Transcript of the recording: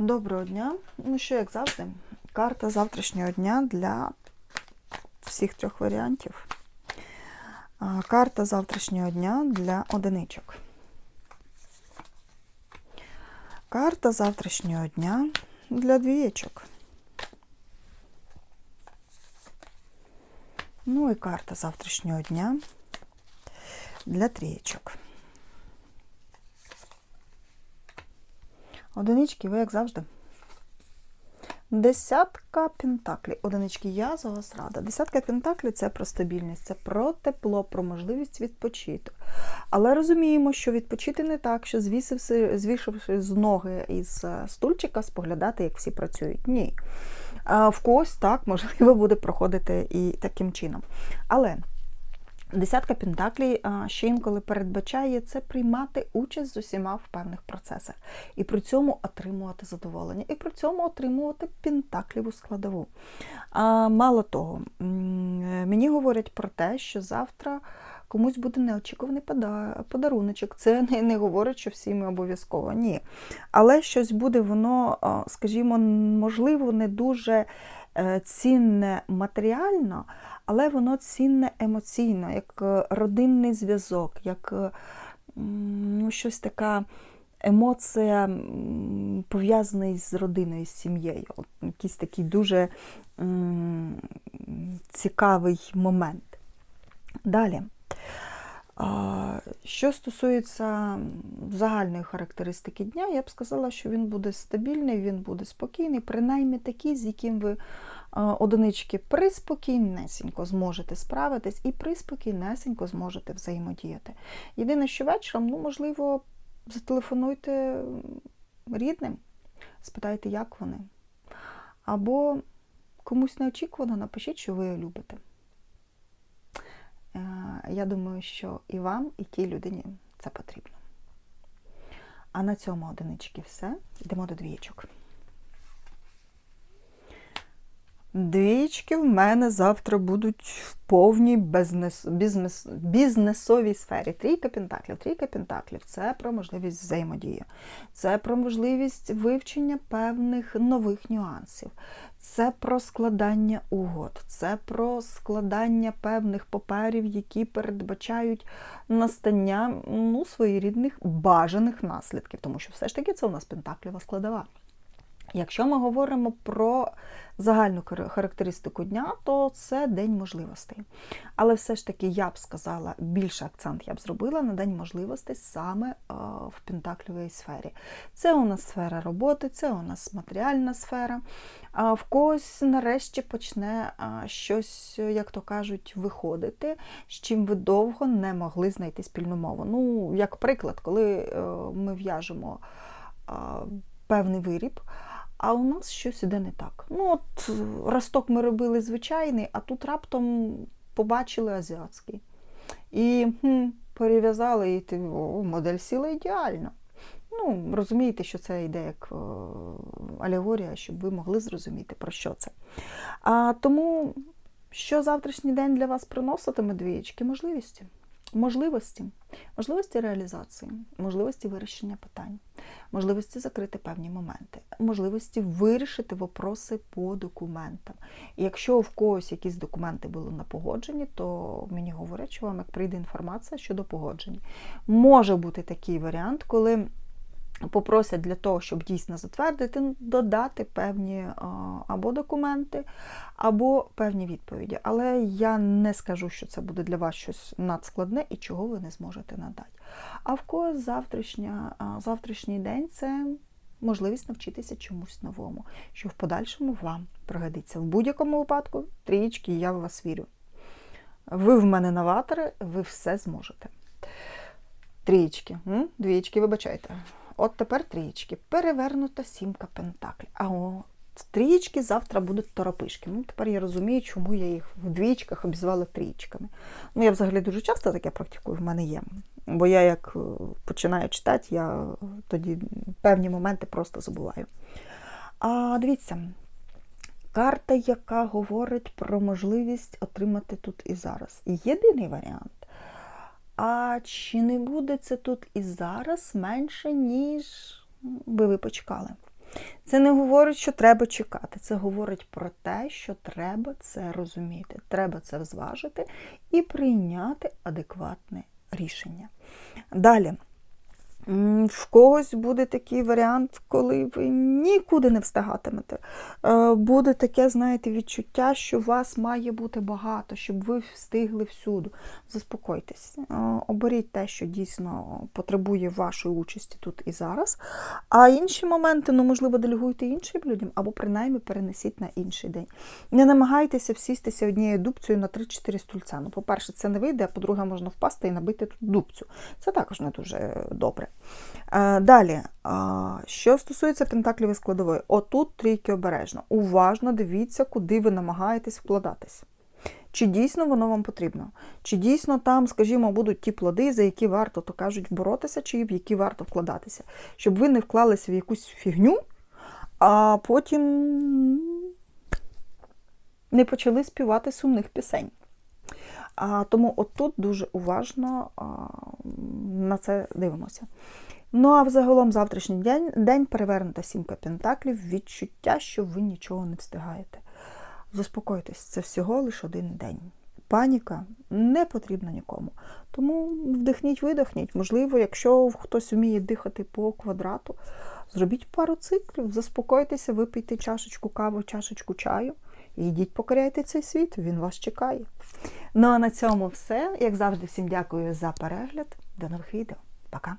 Доброго дня. Ну що, як завжди, карта завтрашнього дня для всіх трьох варіантів. Карта завтрашнього дня для одиничок. Карта завтрашнього дня для двієчок. Ну і карта завтрашнього дня для трієчок. Одинички, ви як завжди. Десятка пентаклів. Одинички, я за вас рада. Десятка пентаклів це про стабільність, це про тепло, про можливість відпочити. Але розуміємо, що відпочити не так, що звісивши, звішивши з ноги із е, стульчика, споглядати, як всі працюють. Ні. В когось так, можливо, буде проходити і таким чином. Але Десятка Пентаклій ще інколи передбачає це приймати участь з усіма в певних процесах, і при цьому отримувати задоволення, і при цьому отримувати пентакліву складову. Мало того, мені говорять про те, що завтра комусь буде неочікуваний подаруночок. Це не, говорить, що всім обов'язково. Ні. Але щось буде, воно, скажімо, можливо, не дуже е, цінне матеріально, але воно цінне емоційно, як е, родинний зв'язок, як е, ну, щось така емоція пов'язана з родиною, з сім'єю. Якийсь такий дуже цікавий момент. Далі. Що стосується загальної характеристики дня, я б сказала, що він буде стабільний, він буде спокійний, принаймні такий, з яким ви одинички приспокійнесенько зможете справитись і приспокійнесенько зможете взаємодіяти. Єдине, що вечором, ну, можливо, зателефонуйте рідним, спитайте, як вони. Або комусь неочікувано напишіть, що ви любите. Я думаю, що і вам, і тій людині це потрібно. А на цьому одинички все. Йдемо до двієчок. Двічки в мене завтра будуть в повній бізнес, бізнес, бізнесовій сфері. Трійка пентаклів. Трійка пентаклів це про можливість взаємодії, це про можливість вивчення певних нових нюансів, це про складання угод, це про складання певних паперів, які передбачають настання ну, своєрідних бажаних наслідків, тому що все ж таки це у нас пентаклєва складова. Якщо ми говоримо про загальну характеристику дня, то це день можливостей. Але все ж таки я б сказала, більше акцент я б зробила на день можливостей саме е, в пентаклівій сфері. Це у нас сфера роботи, це у нас матеріальна сфера. В когось нарешті почне щось, як то кажуть, виходити, з чим ви довго не могли знайти спільну мову. Ну, як приклад, коли е, ми в'яжемо певний виріб, а у нас щось іде не так. Ну, от росток ми робили звичайний, а тут раптом побачили азіатський. І хм, перев'язали, і ти, о, модель сіла ідеально. Ну, розумієте, що це йде як е, алегорія, щоб ви могли зрозуміти, про що це. А тому, що завтрашній день для вас приноситиме двієчки? Можливості. Можливості, можливості реалізації, можливості вирішення питань, можливості закрити певні моменти, можливості вирішити вопроси по документам. І якщо в когось якісь документи були на погодженні, то мені говорять, що вам як прийде інформація щодо погодження. Може бути такий варіант, коли попросять для того, щоб дійсно затвердити, ну, додати певні або документи, або певні відповіді. Але я не скажу, що це буде для вас щось надскладне і чого ви не зможете надати. А в когось завтрашня, завтрашній день це можливість навчитися чомусь новому, що в подальшому вам пригодиться. В будь-якому випадку, трієчки, я в вас вірю. Ви в мене новатори, ви все зможете. Трієчки, двієчки, вибачайте. От тепер трієчки. Перевернута сімка пентаклів. А от трієчки завтра будуть торопишки. Ну, тепер я розумію, чому я їх в двічках обізвала трієчками. Ну, я взагалі дуже часто таке практикую, в мене є. Бо я як е, починаю читати, я тоді певні моменти просто забуваю. А дивіться, карта, яка говорить про можливість отримати тут і зараз. Єдиний варіант. А чи не буде це тут і зараз менше, ніж би ви почекали? Це не говорить, що треба чекати. Це говорить про те, що треба це розуміти. Треба це зважити і прийняти адекватне рішення. Далі. В когось буде такий варіант, коли ви нікуди не встигатимете. Е, Буде таке, знаєте, відчуття, що вас має бути багато, щоб ви встигли всюди. Заспокойтесь, Е, оберіть те, що дійсно потребує вашої участі тут і зараз. А інші моменти, ну, можливо, делегуйте іншим людям, або принаймні перенесіть на інший день. Не намагайтеся всістися однією дубцею на 3-4 стульця. Ну, по-перше, це не вийде, а по-друге, можна впасти і набити тут дубцю. Це також не дуже добре. Е, Далі, е, що стосується пентаклів і складової, отут трійки обережно. Уважно дивіться, куди ви намагаєтесь вкладатись. Чи дійсно воно вам потрібно? Чи дійсно там, скажімо, будуть ті плоди, за які варто, то кажуть, боротися, чи в які варто вкладатися? Щоб ви не вклалися в якусь фігню, а потім не почали співати сумних пісень. А, тому отут дуже уважно а, на це дивимося. Ну а взагалом завтрашній день, день перевернута сімка пентаклів, відчуття, що ви нічого не встигаєте. Заспокойтесь, це всього лише один день. Паніка не потрібна нікому. Тому вдихніть, видихніть. Можливо, якщо хтось вміє дихати по квадрату, зробіть пару циклів, заспокойтеся, випийте чашечку кави, чашечку чаю і йдіть покоряйте цей світ, він вас чекає. Ну а на цьому все. Як завжди, всім дякую за перегляд. До нових відео. Пока!